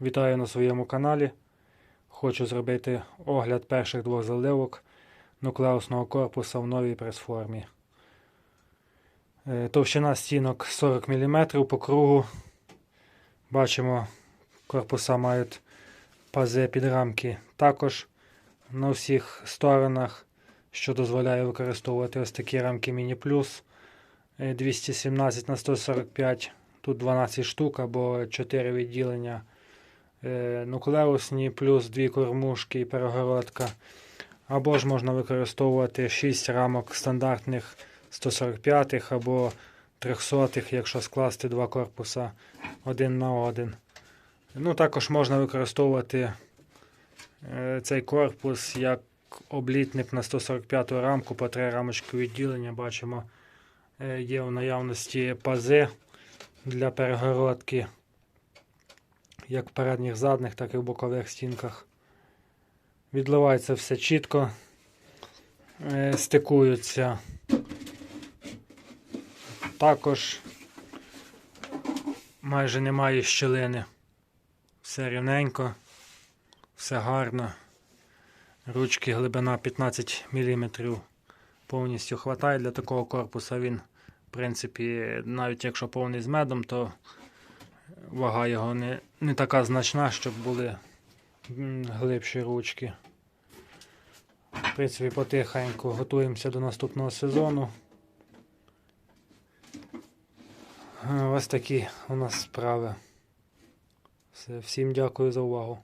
Вітаю на своєму каналі. Хочу зробити огляд перших двох заливок нуклеусного корпуса в новій прес-формі. Е, Товщина стінок 40 мм по кругу. Бачимо, корпуса мають пази під рамки також на всіх сторонах, що дозволяє використовувати ось такі рамки Plus е, 217 на 145 Тут 12 штук або 4 відділення е, нуклеусні, плюс 2 кормушки і перегородка. Або ж можна використовувати 6 рамок стандартних 145 або 300 якщо скласти два корпуса один на один. Ну, також можна використовувати е, цей корпус як облітник на 145 рамку по 3 рамочки відділення. Бачимо, е, є в наявності пази для перегородки, як в передніх задних, так і в бокових стінках. Відливається все чітко, е, стикуються. Також майже немає щілини. Все рівненько, все гарно. Ручки глибина 15 мм повністю хватає для такого корпуса. Він в принципі, навіть якщо повний з медом, то вага його не, не така значна, щоб були глибші ручки. В принципі, потихеньку готуємося до наступного сезону. Е, Ось такі у нас справи. Все, всім дякую за увагу.